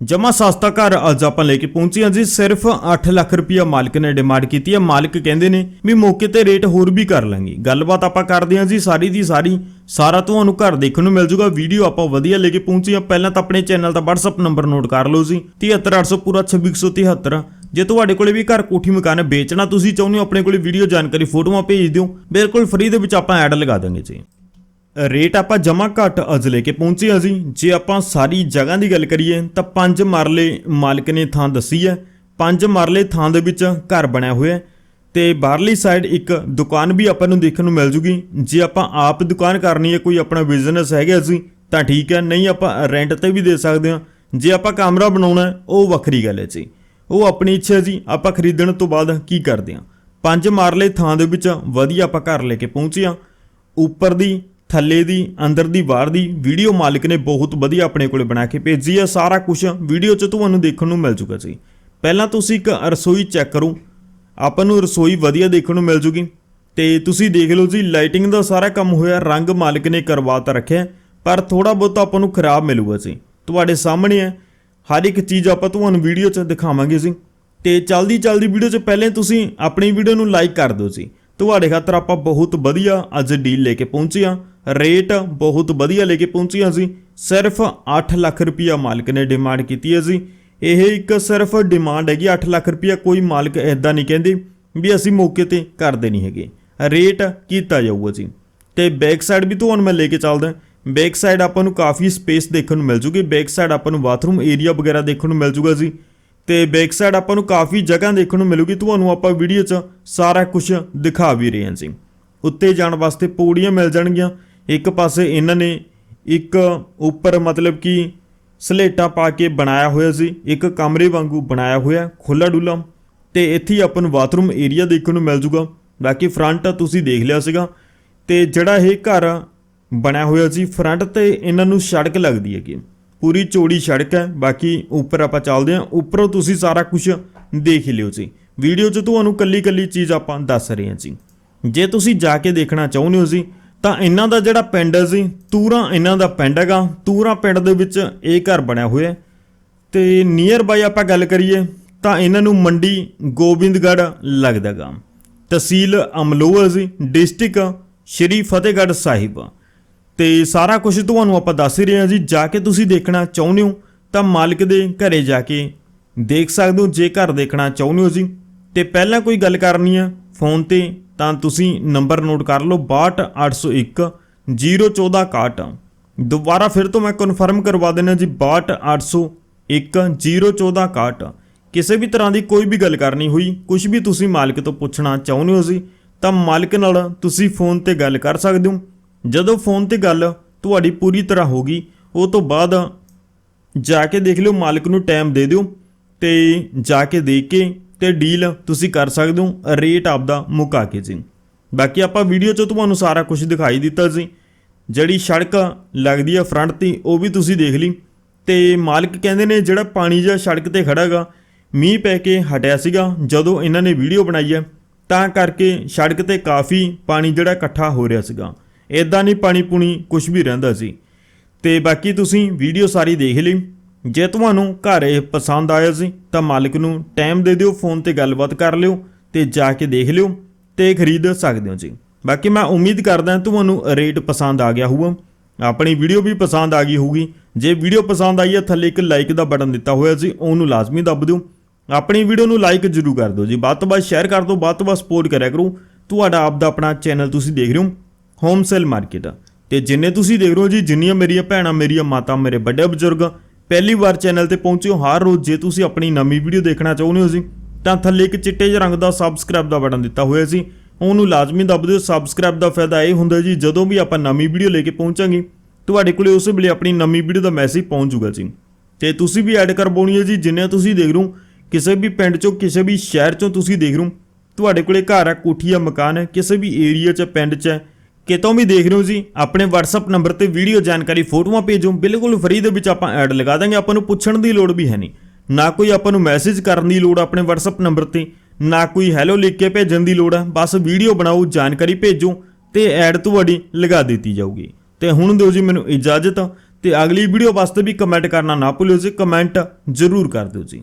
ਜਮਾ ਸਸਤਾ ਘਰ ਅੱਜ ਆਪਾਂ ਲੈ ਕੇ ਪਹੁੰਚੇ ਹਾਂ ਜੀ। ਸਿਰਫ 8 ਲੱਖ ਰੁਪਇਆ ਮਾਲਕ ਨੇ ਡਿਮਾਂਡ ਕੀਤੀ ਹੈ। ਮਾਲਕ ਕਹਿੰਦੇ ਨੇ ਵੀ ਮੌਕੇ ਤੇ ਰੇਟ ਹੋਰ ਵੀ ਕਰ ਲਾਂਗੇ। ਗੱਲਬਾਤ ਆਪਾਂ ਕਰਦੇ ਹਾਂ ਜੀ ਸਾਰੀ ਦੀ ਸਾਰੀ। ਸਾਰਾ ਤੁਹਾਨੂੰ ਘਰ ਦੇਖਣ ਨੂੰ ਮਿਲ ਜੂਗਾ। ਵੀਡੀਓ ਆਪਾਂ ਵਧੀਆ ਲੈ ਕੇ ਪਹੁੰਚੇ ਹਾਂ। ਪਹਿਲਾਂ ਤਾਂ ਆਪਣੇ ਚੈਨਲ ਦਾ WhatsApp ਨੰਬਰ ਨੋਟ ਕਰ ਲਓ ਜੀ। 73800 ਪੂਰਾ 2673 ਜੇ ਤੁਹਾਡੇ ਕੋਲੇ ਵੀ ਘਰ ਕੋਠੀ ਮਕਾਨ ਵੇਚਣਾ ਤੁਸੀਂ ਚਾਹੁੰਦੇ ਹੋ, ਆਪਣੇ ਕੋਲੇ ਵੀਡੀਓ ਜਾਣਕਾਰੀ, ਫੋਟੋਆਂ ਭੇਜ ਦਿਓ। ਬਿਲਕੁਲ ਫ੍ਰੀ ਦੇ ਵਿੱਚ ਆਪਾਂ ਐਡ ਲਗਾ ਦਾਂਗੇ ਜੀ। ਰੇਟ ਆਪਾਂ ਜਮਾ ਘੱਟ ਅੱਜ ਲੈ ਕੇ ਪਹੁੰਚੇ ਹਾਂ ਜੀ। ਜੇ ਆਪਾਂ ਸਾਰੀ ਜਗ੍ਹਾ ਦੀ ਗੱਲ ਕਰੀਏ, ਤਾਂ ਪੰਜ ਮਰਲੇ ਮਾਲਕ ਨੇ ਥਾਂ ਦੱਸੀ ਹੈ। ਪੰਜ ਮਰਲੇ ਥਾਂ ਦੇ ਵਿੱਚ ਘਰ ਬਣਿਆ ਹੋਇਆ ਹੈ। ਤੇ ਬਾਹਰਲੀ ਸਾਈਡ ਇੱਕ ਦੁਕਾਨ ਵੀ ਆਪਾਂ ਨੂੰ ਦੇਖਣ ਨੂੰ ਮਿਲ ਜੂਗੀ। ਜੇ ਆਪਾਂ ਆਪ ਦੁਕਾਨ ਕਰਨੀ ਹੈ, ਕੋਈ ਆਪਣਾ ਬਿਜ਼ਨਸ ਹੈਗਾ ਸੀ ਤਾਂ ਠੀਕ ਹੈ। ਨਹੀਂ ਆਪਾਂ ਰੈਂਟ ਤੇ ਵੀ ਦੇ ਸਕਦੇ ਹਾਂ। ਜੇ ਆਪਾਂ ਕਮਰਾ ਬਣਾਉਣਾ ਉਹ ਵੱਖਰੀ ਗੱਲ ਹੈ ਜੀ। ਉਹ ਆਪਣੀ ਇੱਛਾ ਜੀ, ਆਪਾਂ ਖਰੀਦਣ ਤੋਂ ਬਾਅਦ ਕੀ ਕਰਦੇ ਹਾਂ। ਪੰਜ ਮਾਰਲੇ ਥਾਂ ਦੇ ਵਿੱਚ ਵਧੀਆ ਆਪਾਂ ਘਰ ਲੈ ਕੇ ਪਹੁੰਚੇ ਹਾਂ। ਉੱਪਰ ਦੀ ਥੱਲੇ ਦੀ, ਅੰਦਰ ਦੀ, ਬਾਹਰ ਦੀ ਵੀਡੀਓ ਮਾਲਕ ਨੇ ਬਹੁਤ ਵਧੀਆ ਆਪਣੇ ਕੋਲੇ ਬਣਾ ਕੇ ਭੇਜੀ ਹੈ ਸਾਰਾ ਕੁਝ ਵੀਡੀਓ 'ਚ ਤੁਹਾਨੂੰ ਦੇਖਣ ਨੂੰ ਮਿਲ ਜੂਗਾ ਜੀ। ਪਹਿਲਾਂ ਤੁਸੀਂ ਇੱਕ ਰਸੋਈ ਚੈੱਕ ਕਰੋ। ਆਪਾਂ ਨੂੰ ਰਸੋਈ ਵਧੀਆ ਦੇਖਣ ਨੂੰ ਮਿਲ ਜੂਗੀ। ਤੇ ਤੁਸੀਂ ਦੇਖ ਲਓ ਜੀ, ਲਾਈਟਿੰਗ ਦਾ ਸਾਰਾ ਕੰਮ ਹੋਇਆ, ਰੰਗ ਮਾਲਕ ਨੇ ਕਰਵਾ ਤਾਂ ਰੱਖਿਆ, ਪਰ ਥੋੜਾ ਬਹੁਤ ਆਪਾਂ ਨੂੰ ਖਰਾਬ ਮਿਲੂਗਾ ਜੀ। ਤੁਹਾਡੇ ਸਾਹਮਣੇ ਹੈ, ਹਰ ਇੱਕ ਚੀਜ਼ ਆਪਾਂ ਤੁਹਾਨੂੰ ਵੀਡੀਓ 'ਚ ਦਿਖਾਵਾਂਗੇ ਜੀ। ਤੇ ਚਲਦੀ ਚਲਦੀ ਵੀਡੀਓ 'ਚ ਪਹਿਲੇ ਤੁਸੀਂ ਆਪਣੀ ਵੀਡੀਓ ਨੂੰ ਲਾਈਕ ਕਰ ਦਿਓ ਜੀ। ਤੁਹਾਡੇ ਖਾਤਰ ਆਪਾਂ ਬਹੁਤ ਵਧੀਆ ਅੱਜ ਡੀਲ ਲੈ ਕੇ ਪਹੁੰਚੇ ਹਾਂ। ਰੇਟ ਬਹੁਤ ਵਧੀਆ ਲੈ ਕੇ ਪਹੁੰਚੀਆਂ ਹਾਂ ਜੀ ਸਿਰਫ 8 ਲੱਖ ਰੁਪਇਆ ਮਾਲਕ ਨੇ ਡਿਮਾਂਡ ਕੀਤੀ ਹੈ ਜੀ। ਇਹ ਇੱਕ ਸਿਰਫ ਡਿਮਾਂਡ ਹੈਗੀ 8 ਲੱਖ ਰੁਪਇਆ ਕੋਈ ਮਾਲਕ ਐਦਾਂ ਨਹੀਂ ਕਹਿੰਦੇ ਵੀ ਅਸੀਂ ਮੌਕੇ ਤੇ ਕਰਦੇ ਨਹੀਂ ਹੈਗੇ। ਰੇਟ ਕੀਤਾ ਜਾਊਗਾ ਜੀ। ਤੇ ਬੈਕ ਸਾਈਡ ਵੀ ਤੁਹਾਨੂੰ ਮੈਂ ਲੈ ਕੇ ਚੱਲਦਾ। ਬੈਕ ਸਾਈਡ ਆਪਾਂ ਨੂੰ ਕਾਫੀ ਸਪੇਸ ਦੇਖਣ ਨੂੰ ਮਿਲ ਜੂਗੀ। ਬੈਕ ਸਾਈਡ ਆਪਾਂ ਨੂੰ ਬਾਥਰੂਮ ਏਰੀਆ ਵਗੈਰਾ ਦੇਖਣ ਨੂੰ ਮਿਲ ਜੂਗਾ ਜੀ। ਤੇ ਬੈਕ ਸਾਈਡ ਆਪਾਂ ਨੂੰ ਕਾਫੀ ਜਗ੍ਹਾ ਦੇਖਣ ਨੂੰ ਮਿਲੂਗੀ। ਤੁਹਾਨੂੰ ਆਪਾਂ ਵੀਡੀਓ 'ਚ ਸਾਰਾ ਕੁਝ ਦਿਖਾ ਵੀ ਰਹੇ ਹਾਂ ਜੀ। ਉੱਤੇ ਜਾਣ ਵਾਸਤੇ ਪੌੜੀਆਂ ਮਿਲ ਜਾਣਗੀਆਂ। ਇੱਕ ਪਾਸੇ ਇਹਨਾਂ ਨੇ ਇੱਕ ਉੱਪਰ ਮਤਲਬ ਕਿ ਸਲੇਟਾਂ ਪਾ ਕੇ ਬਣਾਇਆ ਹੋਇਆ ਸੀ, ਇੱਕ ਕਮਰੇ ਵਾਂਗੂ ਬਣਾਇਆ ਹੋਇਆ ਖੁੱਲਾ ਡੁੱਲਾ, ਤੇ ਇੱਥੇ ਆਪਾਂ ਨੂੰ ਬਾਥਰੂਮ ਏਰੀਆ ਦੇਖਣ ਨੂੰ ਮਿਲ ਜੂਗਾ। ਬਾਕੀ ਫਰੰਟ ਤੁਸੀਂ ਦੇਖ ਲਿਆ ਸੀਗਾ, ਤੇ ਜਿਹੜਾ ਇਹ ਘਰ ਬਣਿਆ ਹੋਇਆ ਸੀ, ਫਰੰਟ ਤੇ ਇਹਨਾਂ ਨੂੰ ਸੜਕ ਲੱਗਦੀ ਹੈਗੀ ਪੂਰੀ ਚੌੜੀ ਸੜਕ ਹੈ, ਬਾਕੀ ਉੱਪਰ ਆਪਾਂ ਚੱਲਦੇ ਹਾਂ। ਉੱਪਰੋਂ ਤੁਸੀਂ ਸਾਰਾ ਕੁਝ ਦੇਖ ਲਿਓ ਜੀ। ਵੀਡੀਓ 'ਚ ਤੁਹਾਨੂੰ ਕੱਲੀ ਕੱਲੀ ਚੀਜ਼ ਆਪਾਂ ਦੱਸ ਰਹੇ ਹਾਂ ਜੀ। ਜੇ ਤੁਸੀਂ ਜਾ ਕੇ ਦੇਖਣਾ ਚਾਹੁੰਦੇ ਹੋ ਜੀ ਤਾਂ ਇਹਨਾਂ ਦਾ ਜਿਹੜਾ ਪਿੰਡ ਹੈ ਜੀ ਤੂਰਾ ਇਹਨਾਂ ਦਾ ਪਿੰਡ ਹੈਗਾ। ਤੂਰਾ ਪਿੰਡ ਦੇ ਵਿੱਚ ਇਹ ਘਰ ਬਣਿਆ ਹੋਇਆ ਹੈ। ਤੇ ਨੀਅਰ ਬਾਈ ਆਪਾਂ ਗੱਲ ਕਰੀਏ, ਤਾਂ ਇਹਨਾਂ ਨੂੰ ਮੰਡੀ ਗੋਬਿੰਦਗੜ੍ਹ ਲੱਗਦਾਗਾ ਤਹਿਸੀਲ ਅਮਲੋਹ ਜੀ ਡਿਸਟ੍ਰਿਕਟ ਸ਼੍ਰੀ ਫਤਿਹਗੜ੍ਹ ਸਾਹਿਬ। ਤੇ ਸਾਰਾ ਕੁਝ ਤੁਹਾਨੂੰ ਆਪਾਂ ਦੱਸ ਹੀ ਰਹੇ ਹਾਂ ਜੀ, ਜਾ ਕੇ ਤੁਸੀਂ ਦੇਖਣਾ ਚਾਹੁੰਦੇ ਹੋ, ਤਾਂ ਮਾਲਕ ਦੇ ਘਰੇ ਜਾ ਕੇ ਦੇਖ ਸਕਦੇ ਹੋ, ਜੇ ਘਰ ਦੇਖਣਾ ਚਾਹੁੰਦੇ ਹੋ ਜੀ। ਤੇ ਪਹਿਲਾਂ ਕੋਈ ਗੱਲ ਕਰਨੀ ਆ ਫੋਨ ਤੇ ਤਾਂ ਤੁਸੀਂ ਨੰਬਰ ਨੋਟ ਕਰ ਲਓ 62801 01461 ਦੁਬਾਰਾ ਫਿਰ ਤੋਂ ਮੈਂ ਕਨਫਰਮ ਕਰਵਾ ਦੇਣਾ ਜੀ 62801 01461 ਕਿਸੇ ਵੀ ਤਰ੍ਹਾਂ ਦੀ ਕੋਈ ਵੀ ਗੱਲ ਕਰਨੀ ਹੋਈ ਕੁਝ ਵੀ ਤੁਸੀਂ ਮਾਲਕ ਤੋਂ ਪੁੱਛਣਾ ਚਾਹੁੰਦੇ ਹੋ ਜੀ, ਤਾਂ ਮਾਲਕ ਨਾਲ ਤੁਸੀਂ ਫੋਨ ਤੇ ਗੱਲ ਕਰ ਸਕਦੇ ਹੋ। ਜਦੋਂ ਫੋਨ ਤੇ ਗੱਲ ਤੁਹਾਡੀ ਪੂਰੀ ਤਰ੍ਹਾਂ ਹੋ ਗਈ, ਉਹ ਤੋਂ ਬਾਅਦ ਜਾ ਕੇ ਦੇਖ ਲਿਓ, ਮਾਲਕ ਨੂੰ ਟਾਈਮ ਦੇ ਦਿਓ ਤੇ ਜਾ ਕੇ ਦੇਖ ਕੇ ਤੇ ਡੀਲ ਤੁਸੀਂ ਕਰ ਸਕਦੇ ਹੋ ਰੇਟ ਆਪਦਾ ਮੁਕਾ ਕੇ ਜੀ। ਬਾਕੀ ਆਪਾਂ ਵੀਡੀਓ 'ਚ ਤੁਹਾਨੂੰ ਸਾਰਾ ਕੁਝ ਦਿਖਾਈ ਦਿੱਤਾ ਸੀ ਜਿਹੜੀ ਸੜਕ ਲੱਗਦੀ ਆ ਫਰੰਟ ਤੇ, ਉਹ ਵੀ ਤੁਸੀਂ ਦੇਖ ਲਈ। ਤੇ ਮਾਲਕ ਕਹਿੰਦੇ ਨੇ, ਜਿਹੜਾ ਪਾਣੀ ਜਿਹਾ ਸੜਕ ਤੇ ਖੜਾਗਾ ਮੀਂਹ ਪੈ ਕੇ ਹਟਿਆ ਸੀਗਾ, ਜਦੋਂ ਇਹਨਾਂ ਨੇ ਵੀਡੀਓ ਬਣਾਈ ਹੈ ਤਾਂ ਕਰਕੇ ਸੜਕ ਤੇ ਕਾਫੀ ਪਾਣੀ ਜਿਹੜਾ ਇਕੱਠਾ ਹੋ ਰਿਹਾ ਸੀਗਾ। ਇਦਾਂ ਨਹੀਂ ਪਾਣੀ ਪੂਣੀ ਕੁਝ ਵੀ ਰਹਿੰਦਾ ਸੀ। ਤੇ ਬਾਕੀ ਤੁਸੀਂ ਵੀਡੀਓ ਸਾਰੀ ਦੇਖ ਲਈ। ਜੇ ਤੁਹਾਨੂੰ ਘਰ ਇਹ ਪਸੰਦ ਆਇਆ ਸੀ, ਤਾਂ ਮਾਲਕ ਨੂੰ ਟਾਈਮ ਦੇ ਦਿਓ ਫੋਨ ਤੇ ਗੱਲਬਾਤ ਕਰ ਲਿਓ ਤੇ ਜਾ ਕੇ ਦੇਖ ਲਿਓ ਤੇ ਖਰੀਦ ਸਕਦੇ ਹੋ ਜੀ। ਬਾਕੀ ਮੈਂ ਉਮੀਦ ਕਰਦਾ ਤੁਹਾਨੂੰ ਰੇਟ ਪਸੰਦ ਆ ਗਿਆ ਹੋਊਗਾ। ਆਪਣੀ ਵੀਡੀਓ ਵੀ ਪਸੰਦ ਆ ਗਈ ਹੋਊਗੀ। ਜੇ ਵੀਡੀਓ ਪਸੰਦ ਆਈ ਹੈ, ਥੱਲੇ ਇੱਕ ਲਾਈਕ ਦਾ ਬਟਨ ਦਿੱਤਾ ਹੋਇਆ ਸੀ, ਉਹਨੂੰ ਲਾਜ਼ਮੀ ਦੱਬ ਦਿਓ। ਆਪਣੀ ਵੀਡੀਓ ਨੂੰ ਲਾਈਕ ਜ਼ਰੂਰ ਕਰ ਦਿਓ ਜੀ। ਵੱਧ ਤੋਂ ਵੱਧ ਸ਼ੇਅਰ ਕਰ ਦਿਓ, ਵੱਧ ਤੋਂ ਵੱਧ ਸਪੋਰਟ ਕਰਿਆ ਕਰੋ। ਤੁਹਾਡਾ ਆਪ ਦਾ ਆਪਣਾ ਚੈਨਲ ਤੁਸੀਂ ਦੇਖ ਰਹੇ ਹੋ ਹੋਮ ਸੇਲ ਮਾਰਕੀਟ ਤੇ ਜਿੰਨੇ ਤੁਸੀਂ ਦੇਖ ਰਹੇ ਹੋ ਜੀ, ਜਿੰਨੀਆਂ ਮੇਰੀਆਂ ਭੈਣਾਂ, ਮੇਰੀਆਂ ਮਾਤਾ, ਮੇਰੇ ਵੱਡੇ ਬਜ਼ੁਰਗ ਪਹਿਲੀ ਵਾਰ ਚੈਨਲ ਤੇ ਪਹੁੰਚੇ ਹੋ ਹਰ ਰੋਜ਼ ਜੇ ਤੁਸੀਂ ਆਪਣੀ ਨਵੀਂ ਵੀਡੀਓ ਦੇਖਣਾ ਚਾਹੁੰਦੇ ਹੋ ਜੀ, ਤਾਂ ਥੱਲੇ ਇੱਕ ਚਿੱਟੇ ਜਿਹੇ ਰੰਗ ਦਾ ਸਬਸਕ੍ਰਾਈਬ ਦਾ ਬਟਨ ਦਿੱਤਾ ਹੋਇਆ ਸੀ ਉਹਨੂੰ ਲਾਜ਼ਮੀ ਦੱਬ ਦਿਓ ਸਬਸਕ੍ਰਾਈਬ ਦਾ ਫਾਇਦਾ ਇਹ ਹੁੰਦਾ ਜੀ, ਜਦੋਂ ਵੀ ਆਪਾਂ ਨਵੀਂ ਵੀਡੀਓ ਲੈ ਕੇ ਪਹੁੰਚਾਂਗੇ, ਤੁਹਾਡੇ ਕੋਲੇ ਉਸ ਵੇਲੇ ਆਪਣੀ ਨਵੀਂ ਵੀਡੀਓ ਦਾ ਮੈਸੇਜ ਪਹੁੰਚ ਜਾਊਗਾ ਜੀ। ਤੇ ਤੁਸੀਂ ਵੀ ਐਡ ਕਰਵਾਉਣੀ ਹੈ ਜੀ, ਜਿੰਨੇ ਤੁਸੀਂ ਦੇਖ ਰਹੇ ਹੋ, ਕਿਸੇ ਵੀ ਪਿੰਡ ਚੋਂ, ਕਿਸੇ ਵੀ ਸ਼ਹਿਰ ਚੋਂ ਤੁਸੀਂ ਦੇਖ ਰਹੇ ਹੋ, ਤੁਹਾਡੇ ਕੋਲੇ ਘਰ ਹੈ, ਕੋਠੀ ਹੈ, ਮਕਾਨ ਹੈ, ਕਿਸੇ ਵੀ ਏਰੀਆ 'ਚ, ਪਿੰਡ 'ਚ ਹੈ ਕਿਤੋਂ ਵੀ ਦੇਖ ਰਹੇ ਹੋ ਜੀ ਆਪਣੇ WhatsApp ਨੰਬਰ ਤੇ ਵੀਡੀਓ ਜਾਣਕਾਰੀ ਫੋਟੋਆਂ ਭੇਜੋ। ਬਿਲਕੁਲ ਫ੍ਰੀ ਦੇ ਵਿੱਚ ਆਪਾਂ ਐਡ ਲਗਾ ਦਾਂਗੇ। ਆਪਾਂ ਨੂੰ ਪੁੱਛਣ ਦੀ ਲੋੜ ਵੀ ਹੈ ਨਹੀਂ। ਨਾ ਕੋਈ ਆਪਾਂ ਨੂੰ ਮੈਸੇਜ ਕਰਨ ਦੀ ਲੋੜ ਆਪਣੇ WhatsApp ਨੰਬਰ ਤੇ। ਨਾ ਕੋਈ ਹੈਲੋ ਲਿਖ ਕੇ ਭੇਜਣ ਦੀ ਲੋੜ ਹੈ। ਬਸ ਵੀਡੀਓ ਬਣਾਓ, ਜਾਣਕਾਰੀ ਭੇਜੋ ਤੇ ਐਡ ਤੁਹਾਡੀ ਲਗਾ ਦਿੱਤੀ ਜਾਊਗੀ। ਤੇ ਹੁਣ ਦਿਓ ਜੀ ਮੈਨੂੰ ਇਜਾਜ਼ਤ ਤੇ ਅਗਲੀ ਵੀਡੀਓ ਵਾਸਤੇ ਵੀ ਕਮੈਂਟ ਕਰਨਾ ਨਾ ਭੁੱਲਿਓ ਜੀ। ਕਮੈਂਟ ਜ਼ਰੂਰ ਕਰ ਦਿਓ ਜੀ।